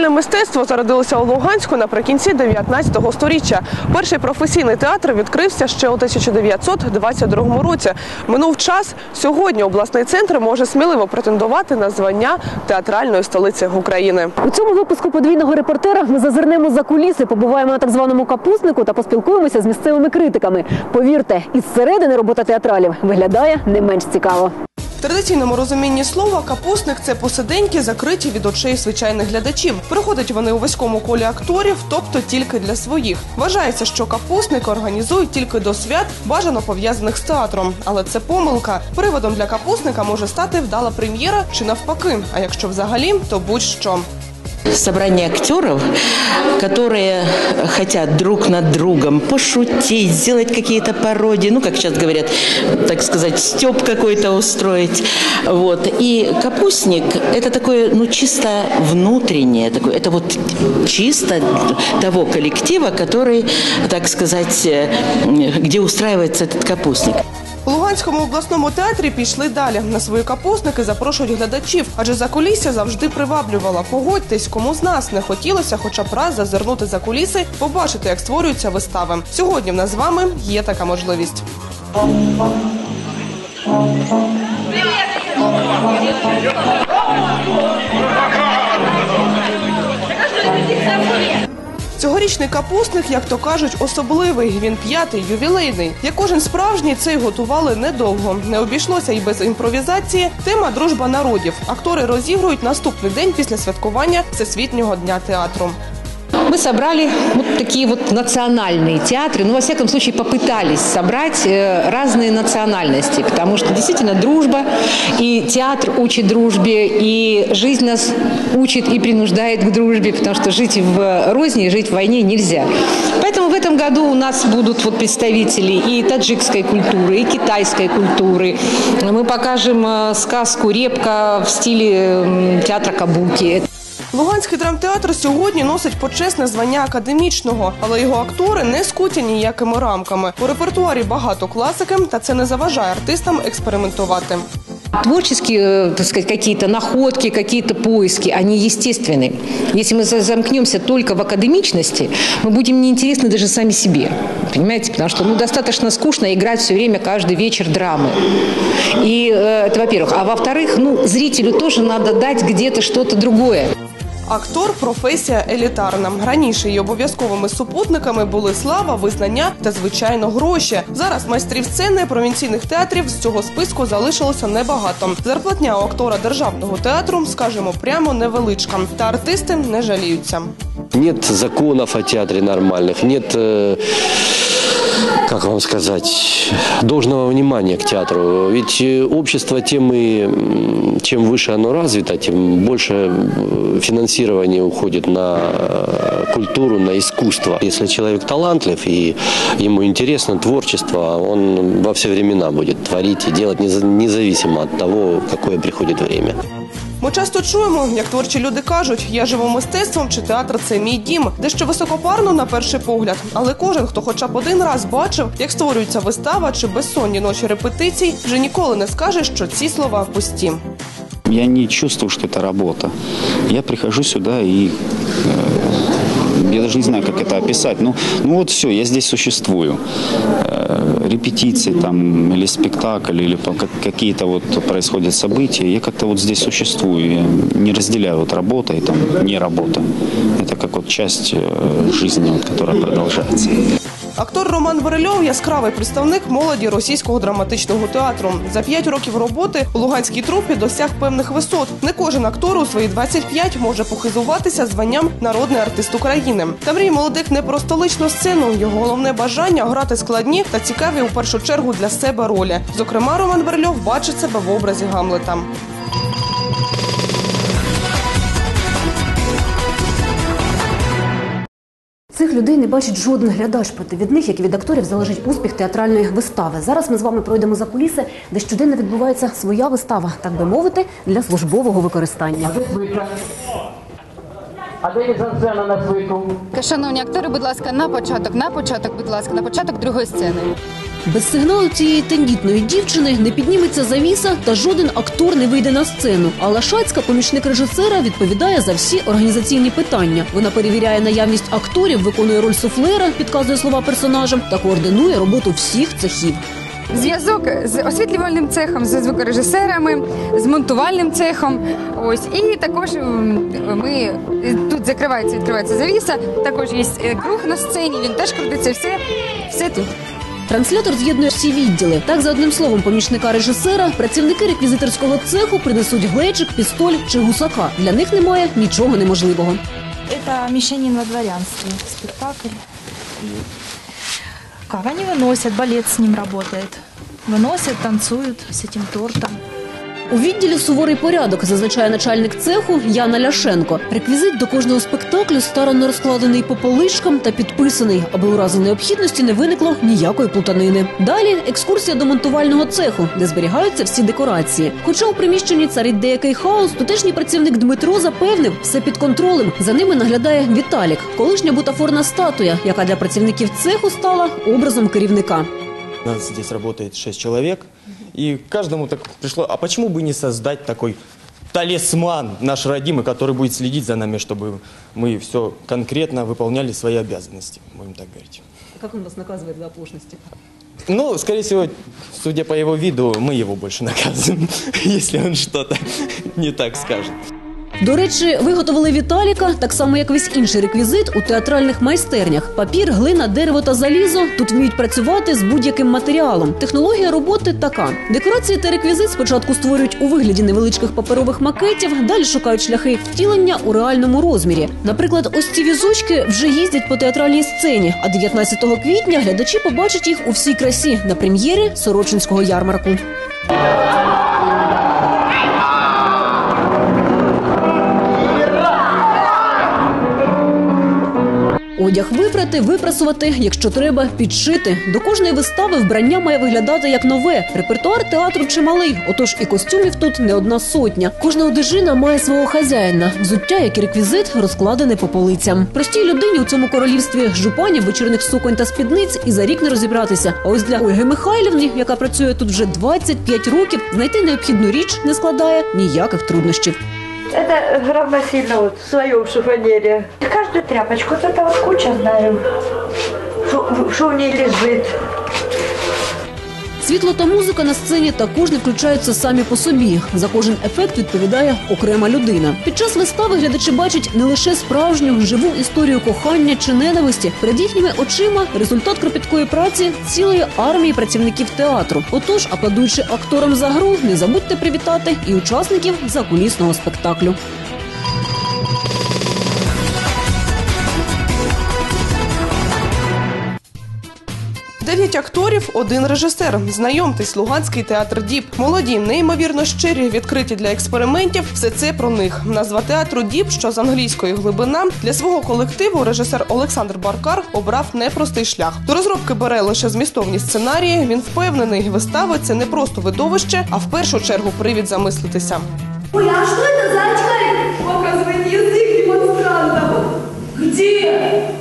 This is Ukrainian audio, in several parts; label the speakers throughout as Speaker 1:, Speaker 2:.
Speaker 1: Театральне мистецтво зародилося у Луганську наприкінці 19 століття. Перший професійний театр відкрився ще у 1922 році. Минув час. Сьогодні обласний центр може сміливо претендувати на звання театральної столиці України.
Speaker 2: У цьому випуску подвійного репортера ми зазирнемо за куліси, побуваємо на так званому капуснику та поспілкуємося з місцевими критиками. Повірте, із середини робота театралів виглядає не менш цікаво.
Speaker 1: Традиційному розумінні слова капусник це посиденьки, закриті від очей звичайних глядачів. Приходять вони у вузькому колі акторів, тобто тільки для своїх. Вважається, що капусник організують тільки до свят, бажано пов'язаних з театром. Але це помилка. Приводом для капусника може стати вдала прем'єра чи навпаки. А якщо взагалі, то будь-що.
Speaker 3: Собрание актеров, которые хотят друг над другом пошутить, сделать какие-то пародии, ну, как сейчас говорят, так сказать, стёб какой-то устроить. Вот. И капустник – это такое, ну, чисто внутреннее, такое, это вот чисто того коллектива, который, так сказать, э, где устраивается этот капустник.
Speaker 1: У Луганському обласному театрі пішли далі. На свої капусники запрошують глядачів, адже закулісся завжди приваблювало. Погодьтесь, кому з нас не хотілося хоча б раз зазирнути за куліси, побачити, як створюються вистави. Сьогодні в нас з вами є така можливість. Цьогорічний капустник, як то кажуть, особливий. Він п'ятий, ювілейний. Як кожен справжній, цей готували недовго. Не обійшлося й без імпровізації. Тема дружба народів. Актори розігрують наступний день після святкування Всесвітнього дня театру.
Speaker 4: Мы собрали вот такие вот национальные театры, ну, во всяком случае, попытались собрать э, разные национальности, потому что действительно дружба, и театр учит дружбе, и жизнь нас учит и принуждает к дружбе, потому что жить в розни, жить в войне нельзя. Поэтому в этом году у нас будут вот представители и таджикской культуры, и китайской культуры. Мы покажем э, сказку «Репка» в стиле театра Кабуки.
Speaker 1: Луганський драмтеатр сьогодні носить почесне звання академічного, але його актори не скуті ніякими рамками. У репертуарі багато класики, та це не заважає артистам експериментувати.
Speaker 4: Творческие, э, так сказать, какие-то находки, какие-то поиски, они естественны. Если мы за- замкнемся только в академичности, мы будем неинтересны даже сами себе. Понимаете? Потому что ну, достаточно скучно играть все время каждый вечер драмы. И э, это во-первых. А во-вторых, ну, зрителю тоже надо дать где-то что-то другое.
Speaker 1: Актор професія елітарна. Раніше її обов'язковими супутниками були слава, визнання та звичайно гроші. Зараз майстрів сцени провінційних театрів з цього списку залишилося небагато. Зарплатня у актора державного театру, скажімо, прямо невеличка. Та артисти не жаліються.
Speaker 5: Нет законов о театре нормальных, нет, э, как вам сказать, должного внимания к театру. Ведь э, общество тем и, м, чем выше оно развито, тем больше э, финансирования уходит на э, культуру, на искусство. Если человек талантлив и ему интересно творчество, он во все времена будет творить и делать неза- независимо от того, какое приходит время.
Speaker 1: Ми часто чуємо, як творчі люди кажуть, я живу мистецтвом чи театр це мій дім, дещо високопарно на перший погляд. Але кожен, хто хоча б один раз бачив, як створюється вистава чи безсонні ночі репетицій, вже ніколи не скаже, що ці слова пусті.
Speaker 6: Я не чувствую, что это работа. Я прихожу сюда и э, я даже не знаю, как это описать. Ну, ну вот все, я здесь существую. Э, репетиции там или спектакль, или по- как- какие-то вот происходят события. Я как-то вот здесь существую. Я не разделяю вот работа и там не работа. Это как вот часть э, жизни, вот, которая продолжается.
Speaker 1: Актор Роман Борельов яскравий представник молоді російського драматичного театру. За п'ять років роботи у луганській трупі досяг певних висот. Не кожен актор у свої 25 може похизуватися званням народний артист України. Та мрій молодих не про столичну сцену. Його головне бажання грати складні та цікаві у першу чергу для себе ролі. Зокрема, Роман Борельов бачить себе в образі Гамлета.
Speaker 2: Цих людей не бачить жоден глядач, проте від них, як і від акторів, залежить успіх театральної вистави. Зараз ми з вами пройдемо за куліси, де щоденно відбувається своя вистава, так би мовити, для службового використання.
Speaker 7: А де сцена на свитку?
Speaker 8: Шановні актори, будь ласка, на початок, на початок, будь ласка, на початок другої сцени.
Speaker 2: Без сигналу цієї тендітної дівчини не підніметься завіса, та жоден актор не вийде на сцену. А Лашацька, помічник режисера, відповідає за всі організаційні питання. Вона перевіряє наявність акторів, виконує роль суфлера, підказує слова персонажам та координує роботу всіх цехів.
Speaker 7: Зв'язок з освітлювальним цехом, з звукорежисерами, з монтувальним цехом. Ось і також ми тут закривається, відкривається завіса. Також є е, круг на сцені. Він теж крутиться. Все, все тут.
Speaker 2: Транслятор з'єднує всі відділи. Так, за одним словом, помічника режисера, працівники реквізиторського цеху принесуть глечик, пістоль чи гусака. Для них немає нічого неможливого.
Speaker 8: Это «Мещанин во дворянстве» спектакль. И как они выносят, балет с ним работает. Выносят, танцуют с этим тортом.
Speaker 2: У відділі суворий порядок, зазначає начальник цеху Яна Ляшенко. Реквізит до кожного спектаклю старанно розкладений по поличкам та підписаний, аби у разі необхідності не виникло ніякої плутанини. Далі екскурсія до монтувального цеху, де зберігаються всі декорації. Хоча у приміщенні царить деякий хаос, тутешній працівник Дмитро запевнив, все під контролем. За ними наглядає Віталік, колишня бутафорна статуя, яка для працівників цеху стала образом керівника.
Speaker 9: У нас здесь работает 6 человек, и каждому так пришло, а почему бы не создать такой талисман наш родимый, который будет следить за нами, чтобы мы все конкретно выполняли свои обязанности, будем так говорить.
Speaker 2: Як він вас наказує за оплошності?
Speaker 9: Ну, скорее всего, судя по его виду, мы его больше наказываем, если он что-то не так скажет.
Speaker 2: До речі, виготовили Віталіка так само, як весь інший реквізит у театральних майстернях: папір, глина, дерево та залізо. Тут вміють працювати з будь-яким матеріалом. Технологія роботи така: декорації та реквізит спочатку створюють у вигляді невеличких паперових макетів, далі шукають шляхи втілення у реальному розмірі. Наприклад, ось ці візочки вже їздять по театральній сцені. А 19 квітня глядачі побачать їх у всій красі на прем'єрі Сорочинського ярмарку. Одяг випрати, випрасувати, якщо треба, підшити. До кожної вистави вбрання має виглядати як нове. Репертуар театру чималий, отож і костюмів тут не одна сотня. Кожна одежина має свого хазяїна. Взуття, як і реквізит, розкладене по полицям. Простій людині у цьому королівстві жупанів, вечірних суконь та спідниць і за рік не розібратися. А ось для Ольги Михайлівни, яка працює тут вже 25 років, знайти необхідну річ не складає ніяких труднощів.
Speaker 10: Это равносильно вот в своем шифонере. Каждую тряпочку, вот это вот куча знаю, что в ней лежит.
Speaker 2: Світло та музика на сцені також не включаються самі по собі. За кожен ефект відповідає окрема людина. Під час вистави глядачі бачать не лише справжню живу історію кохання чи ненависті. Перед їхніми очима результат кропіткої праці цілої армії працівників театру. Отож, аплодуючи акторам за гру, не забудьте привітати і учасників закулісного спектаклю.
Speaker 1: Дев'ять акторів, один режисер. Знайомтесь, Луганський театр Діб. Молоді, неймовірно щирі, відкриті для експериментів. Все це про них. Назва театру Діб, що з англійської глибина, для свого колективу режисер Олександр Баркар обрав непростий шлях. До розробки бере лише змістовні сценарії. Він впевнений, вистави це не просто видовище, а в першу чергу привід замислитися.
Speaker 10: Ой, а что это за очкарик? Показывает язык демонстрантов. Где?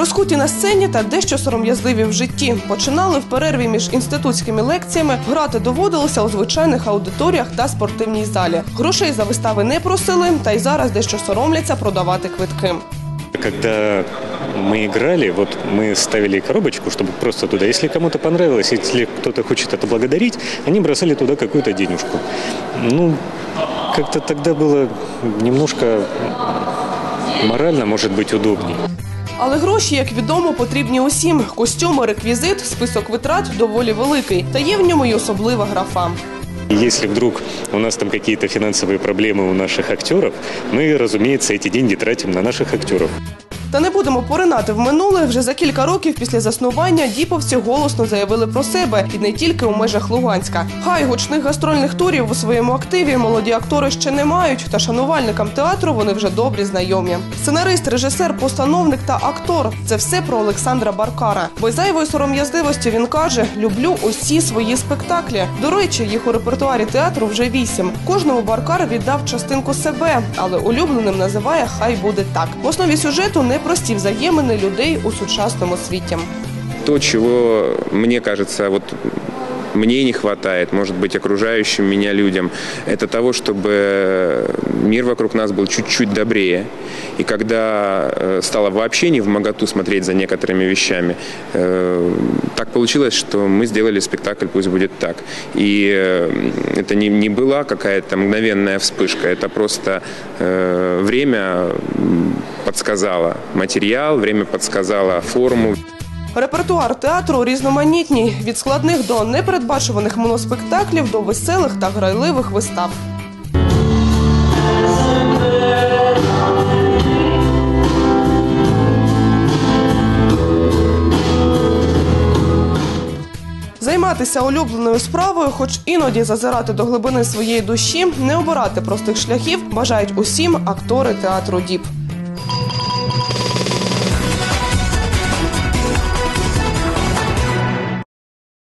Speaker 1: Розкуті на сцені та дещо сором'язливі в житті. Починали в перерві між інститутськими лекціями. Грати доводилося у звичайних аудиторіях та спортивній залі. Грошей за вистави не просили, та й зараз дещо соромляться продавати квитки.
Speaker 11: Когда мы играли, вот мы ставили коробочку, чтобы просто туда, если кому-то понравилось, если кто-то хочет это благодарить, они бросали туда какую-то денежку. Ну, как-то тогда было немножко морально, может быть, удобней.
Speaker 1: Але гроші, як відомо, потрібні усім. Костюми, реквізит, список витрат доволі великий. Та є в ньому й особлива графа.
Speaker 11: И Если вдруг у нас там какие-то финансовые проблемы у наших актеров, мы, разумеется, эти деньги тратим на наших актеров.
Speaker 1: Та не будемо поринати в минуле. Вже за кілька років після заснування діповці голосно заявили про себе і не тільки у межах Луганська. Хай гучних гастрольних турів у своєму активі молоді актори ще не мають, та шанувальникам театру вони вже добрі знайомі. Сценарист, режисер, постановник та актор це все про Олександра Баркара. Без зайвої сором'язливості він каже: люблю усі свої спектаклі. До речі, їх у репертуарі театру вже вісім. Кожному Баркар віддав частинку себе, але улюбленим називає Хай буде так. В основі сюжету непрості взаємини людей у сучасному світі.
Speaker 12: то, чего, мне кажется, вот мне не хватает, может быть, окружающим меня людям, это того, чтобы мир вокруг нас был чуть-чуть добрее. И когда э, стало вообще не в моготу смотреть за некоторыми вещами, э, так получилось, что мы сделали спектакль «Пусть будет так». И э, это не, не была какая-то мгновенная вспышка, это просто э, время м, подсказало материал, время подсказало форму.
Speaker 1: Репертуар театру різноманітній від складних до непередбачуваних моноспектаклів до веселих та грайливих вистав. Займатися улюбленою справою, хоч іноді зазирати до глибини своєї душі, не обирати простих шляхів, бажають усім актори театру Діп.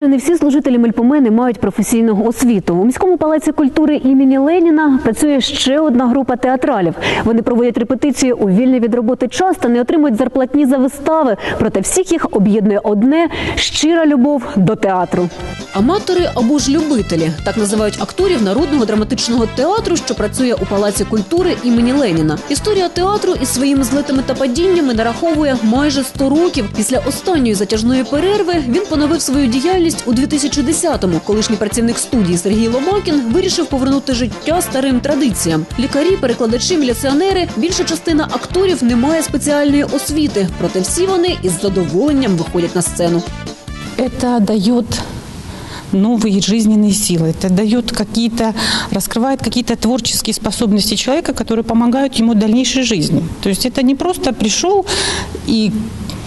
Speaker 2: Не всі служителі Мельпомени мають професійну освіту. У міському палаці культури імені Леніна працює ще одна група театралів. Вони проводять репетиції у вільний від роботи час та не отримують зарплатні за вистави. Проте всіх їх об'єднує одне щира любов до театру. Аматори або ж любителі так називають акторів народного драматичного театру, що працює у палаці культури імені Леніна. Історія театру із своїми злетами та падіннями нараховує майже 100 років. Після останньої затяжної перерви він поновив свою діяльність у 2010-му. Колишній працівник студії Сергій Ломакін вирішив повернути життя старим традиціям. Лікарі, перекладачі, міліціонери. Більша частина акторів не має спеціальної освіти, проте всі вони із задоволенням виходять на сцену.
Speaker 13: это дает новые жизненные силы. Это дает какие-то, раскрывает какие-то творческие способности человека, которые помогают ему в дальнейшей жизни. То есть это не просто пришел и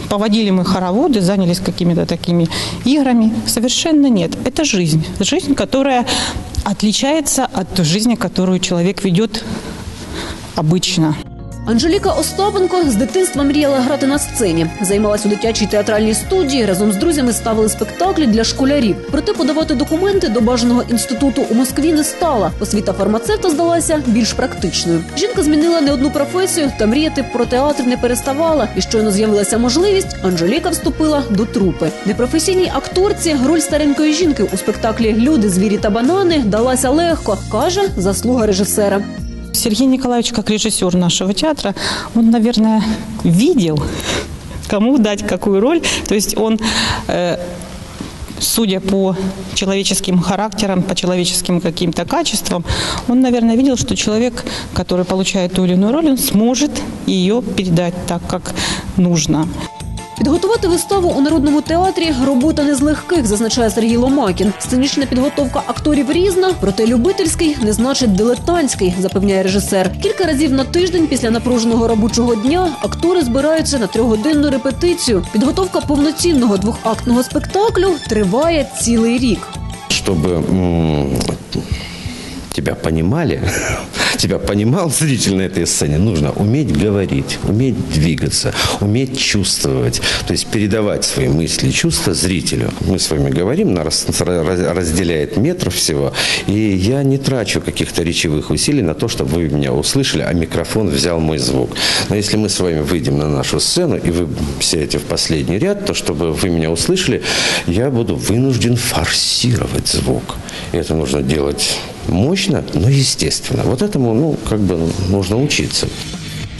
Speaker 13: поводили мы хороводы, занялись какими-то такими играми. Совершенно нет. Это жизнь. Жизнь, которая отличается от жизни, которую человек ведет обычно.
Speaker 2: Анжеліка Остапенко з дитинства мріяла грати на сцені. Займалась у дитячій театральній студії. Разом з друзями ставили спектаклі для школярів. Проте подавати документи до бажаного інституту у Москві не стала. Освіта фармацевта здалася більш практичною. Жінка змінила не одну професію та мріяти про театр не переставала. І щойно з'явилася можливість, Анжеліка вступила до трупи. Непрофесійній акторці роль старенької жінки у спектаклі Люди, звірі та банани далася легко, каже заслуга режисера.
Speaker 13: Сергей Николаевич, как режиссер нашего театра, он, наверное, видел, кому дать какую роль. То есть он, э, судя по человеческим характерам, по человеческим каким-то качествам, он, наверное, видел, что человек, который получает ту или иную роль, он сможет ее передать так, как нужно.
Speaker 2: Підготувати виставу у народному театрі робота не з легких, зазначає Сергій Ломакін. Сценічна підготовка акторів різна, проте любительський не значить дилетантський, запевняє режисер. Кілька разів на тиждень після напруженого робочого дня актори збираються на трьохгодинну репетицію. Підготовка повноцінного двохактного спектаклю триває цілий рік.
Speaker 14: м, тебя понимали, тебя понимал зритель на этой сцене, нужно уметь говорить, уметь двигаться, уметь чувствовать, то есть передавать свои мысли, чувства зрителю. Мы с вами говорим, нас раз- разделяет метр всего, и я не трачу каких-то речевых усилий на то, чтобы вы меня услышали, а микрофон взял мой звук. Но если мы с вами выйдем на нашу сцену, и вы сядете в последний ряд, то чтобы вы меня услышали, я буду вынужден форсировать звук. И это нужно делать мощно, но естественно. Вот этому, ну, как бы нужно учиться.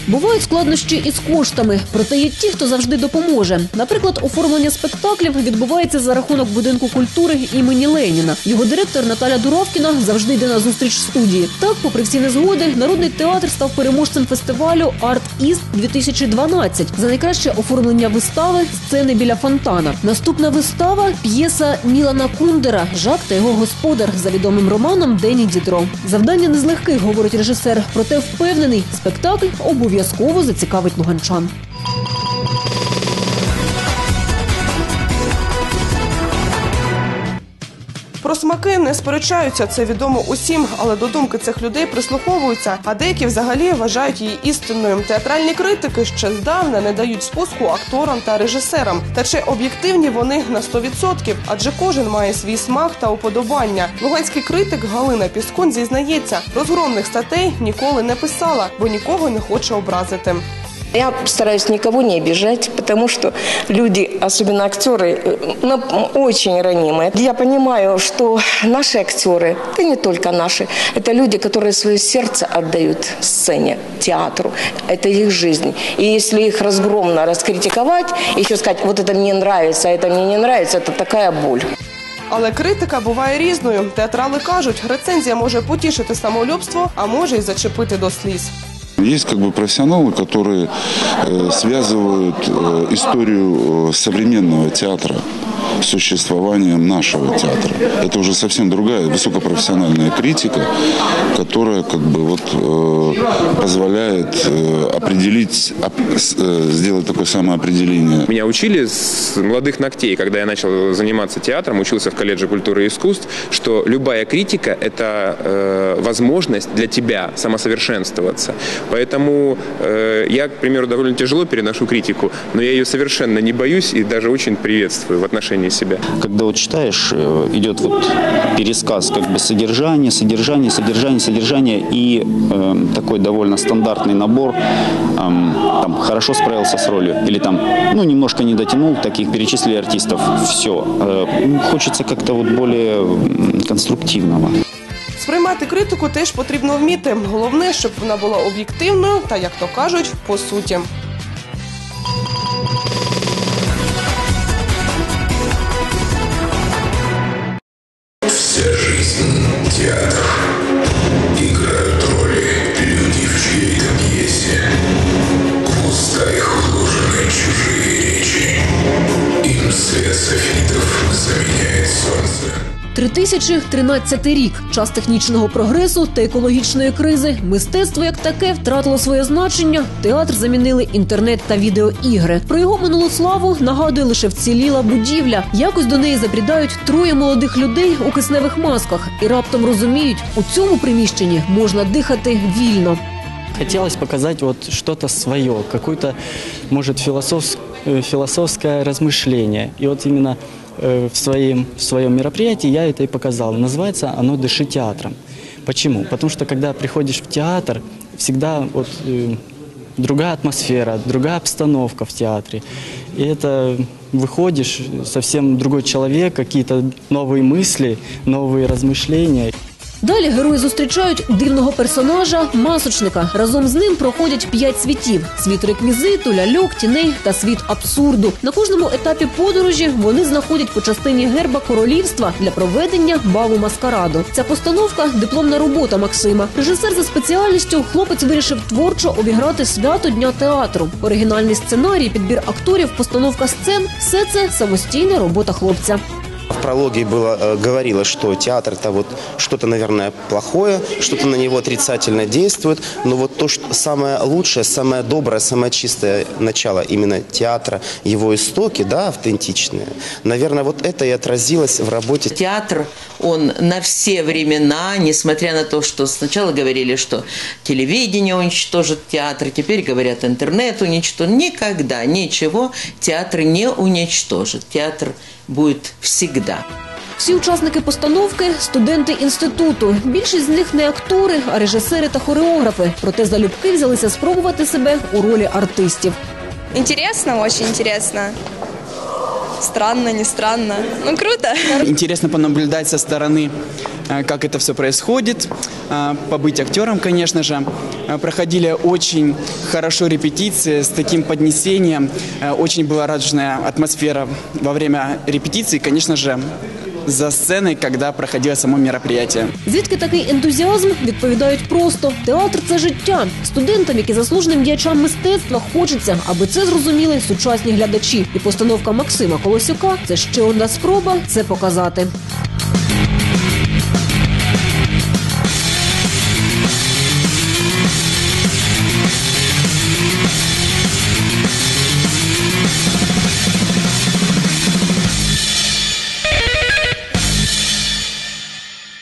Speaker 2: Бувають складнощі із коштами, проте є ті, хто завжди допоможе. Наприклад, оформлення спектаклів відбувається за рахунок будинку культури імені Леніна. Його директор Наталя Дуравкіна завжди йде на зустріч студії. Так, попри всі незгоди, народний театр став переможцем фестивалю Арт Іст 2012 за найкраще оформлення вистави сцени біля фонтана. Наступна вистава п'єса Мілана Кундера Жак та його господар за відомим романом Дені Дідро. Завдання не з легких, говорить режисер, проте впевнений, спектакль обов'язково зацікавить луганчан.
Speaker 1: Смаки не сперечаються, це відомо усім, але до думки цих людей прислуховуються, а деякі взагалі вважають її істинною. Театральні критики ще здавна не дають спуску акторам та режисерам. Та чи об'єктивні вони на 100%? Адже кожен має свій смак та уподобання. Луганський критик Галина Піскун зізнається, розгромних статей ніколи не писала, бо нікого не хоче образити.
Speaker 15: Я стараюсь никого не обижать, потому что люди, особенно актеры, э, ну, очень ранимые. Я понимаю, что наши актеры, да не только наши, это люди, которые свое сердце отдают сцене, театру. Это их жизнь. И если их разгромно раскритиковать, еще сказать, вот это мне нравится, а это мне не нравится, это такая боль.
Speaker 1: Але критика буває різною. Театрали кажуть, рецензія може потішити самолюбство, а може й зачепити до сліз.
Speaker 16: Есть как бы профессионалы, которые э, связывают э, историю э, современного театра с Существованием нашего театра. Это уже совсем другая высокопрофессиональная критика, которая как бы вот э, позволяет э, определить, оп- э, сделать такое самоопределение.
Speaker 12: Меня учили с молодых ногтей, когда я начал заниматься театром, учился в колледже культуры и искусств, что любая критика – это э, возможность для тебя самосовершенствоваться. Поэтому э, я, к примеру, довольно тяжело переношу критику, но я ее совершенно не боюсь и даже очень приветствую в отношении себя.
Speaker 6: Когда вот читаешь, э, идет вот пересказ как бы содержания, содержания, содержания, содержания и э, такой довольно стандартный набор. эм, там хорошо справился с ролью или там ну немножко не дотянул, таких перечислили артистов. Все. хочется как-то вот более м, конструктивного.
Speaker 1: Сприймати критику теж потрібно вміти. Головне, щоб вона була об'єктивною та, як то кажуть, по суті.
Speaker 2: 3013 рік час технічного прогресу та екологічної кризи. Мистецтво як таке втратило своє значення. Театр замінили інтернет та відеоігри. Про його минулу славу нагадує лише вціліла будівля. Якось до неї забрідають троє молодих людей у кисневих масках і раптом розуміють, у цьому приміщенні можна дихати вільно.
Speaker 17: Хотелось показать вот что-то свое, какое-то, может, философс- э, философское размышление. И вот именно э, в своем, в своем мероприятии я это и показал. Называется оно «Дыши театром». Почему? Потому что когда приходишь в театр, всегда вот э, другая атмосфера, другая обстановка в театре. И это выходишь, совсем другой человек, какие-то новые мысли, новые размышления.
Speaker 2: Далі герої зустрічають дивного персонажа, масочника. Разом з ним проходять п'ять світів: світ реквізиту, ляльок, тіней та світ абсурду. На кожному етапі подорожі вони знаходять по частині герба королівства для проведення баву маскараду. Ця постановка дипломна робота Максима. Режисер за спеціальністю хлопець вирішив творчо обіграти свято дня театру. Оригінальний сценарій, підбір акторів, постановка сцен все це самостійна робота хлопця.
Speaker 18: В прологе было, э, говорилось, что театр это вот что-то, наверное, плохое, что-то на него отрицательно действует, но вот то, что самое лучшее, самое доброе, самое чистое начало именно театра, его истоки, да, автентичные, наверное, вот это и отразилось в работе.
Speaker 3: Театр, он на все времена, несмотря на то, что сначала говорили, что телевидение уничтожит театр, теперь говорят, интернет уничтожит. Никогда ничего театр не уничтожит. Театр будет всегда.
Speaker 2: Всі учасники постановки студенти інституту. Більшість з них не актори, а режисери та хореографи. Проте залюбки взялися спробувати себе у ролі артистів.
Speaker 19: Интересно, очень интересно. Странно, не странно. Ну, круто.
Speaker 20: Интересно понаблюдать со стороны, э, как это все происходит, э, побыть актером, конечно же. Э, Проходили очень хорошо репетиции с таким поднесением. Э, Очень была радужная атмосфера во время репетиции, конечно же, за сценой, когда проходило само мероприятие.
Speaker 2: Звідки такий ентузіазм відповідають просто театр це життя. Студентам, які заслуженим діячам мистецтва, хочеться, аби це зрозуміли сучасні глядачі. І постановка Максима Колосюка це ще одна спроба це показати.